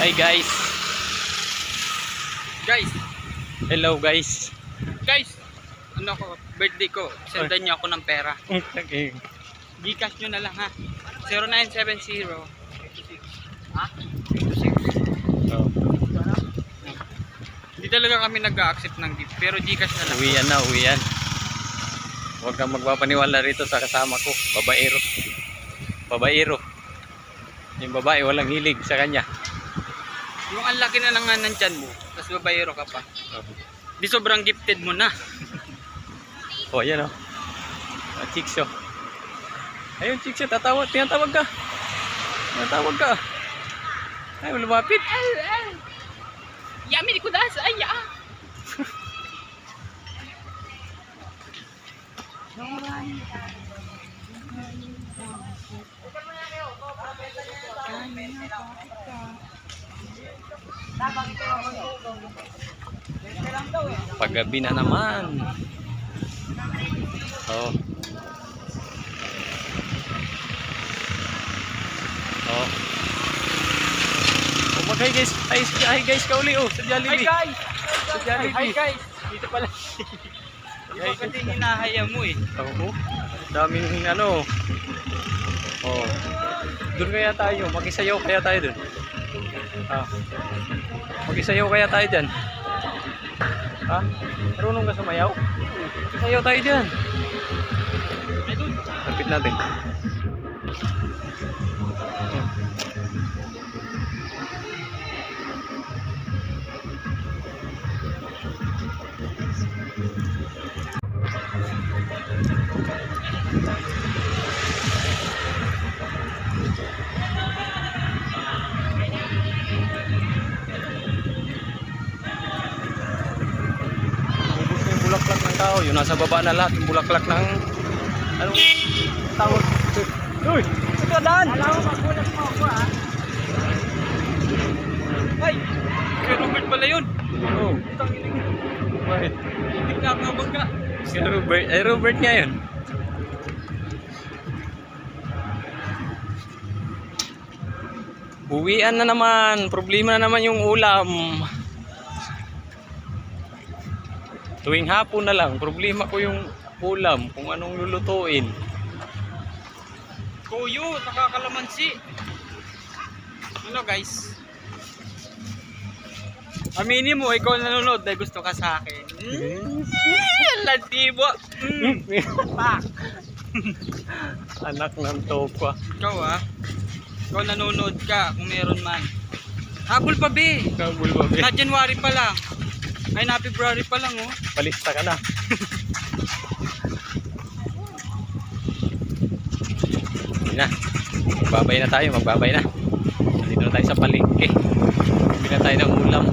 Hi guys. Guys, Hello guys. guys, ano ko, birthday ko, sendan niyo ako ng pera. Okay. Gcash nyo na lang ha. 0970 Ha? Oh, Hindi talaga kami nag-accept ng gift, pero Gcash na lang. uwian na, uwian. Huwag kang magpapaniwala rito sa kasama ko. Babaero. Babaero. Yung babae walang hilig sa kanya. Yung ang laki na lang nga ng tiyan mo, tapos babayero ka pa. Di sobrang gifted mo na. oh yan oh. Ah, chicks oh. Ayun chicks oh, tatawag, tinatawag ka. Tinatawag ka. Ay, lumapit. Yami ko das, ay ya. Paggabi na naman. Oh. Oh. Oh, mag-hi guys. Hi, hi guys ka uli oh, sa Hi Jollibee. guys! Sa Jollibee. Hi guys! Dito pala. Iba kasi hinahaya mo eh. Oo. Daming ano. Oh. Doon kaya tayo, makisayaw kaya tayo doon. Ah. Makisayaw kaya tayo diyan. Ha? Marunong ka sumayaw? Sayaw tayo dun. Lapit natin. Tao. Yung nasa baba na lahat. Yung bulaklak ng... Anong tawag? Uy! Ito daan! Alam mo, magulat mo ako ah. Ay! Kay Robert pala yun. Oh. Itang inig. Why? Inig na ako bangga. Si Robert. Eh, Robert nga yun. Uwian na naman. Problema na naman yung ulam. Tuwing hapon na lang, problema ko yung ulam, kung anong lulutuin. Kuyo, nakakalamansi. Ano guys? Aminin mo, ikaw nanonood dahil gusto ka sa akin. Mm. Latibo. Mm. Pak. Anak ng topa. Ikaw ah. Ikaw nanonood ka kung meron man. Habol pa be. Kabul ba? Na January pa lang. Ay na February pa lang oh. Palista ka na. Na. Magbabay na tayo, magbabay na. Dito na tayo sa palengke. Bili na tayo ng ulam.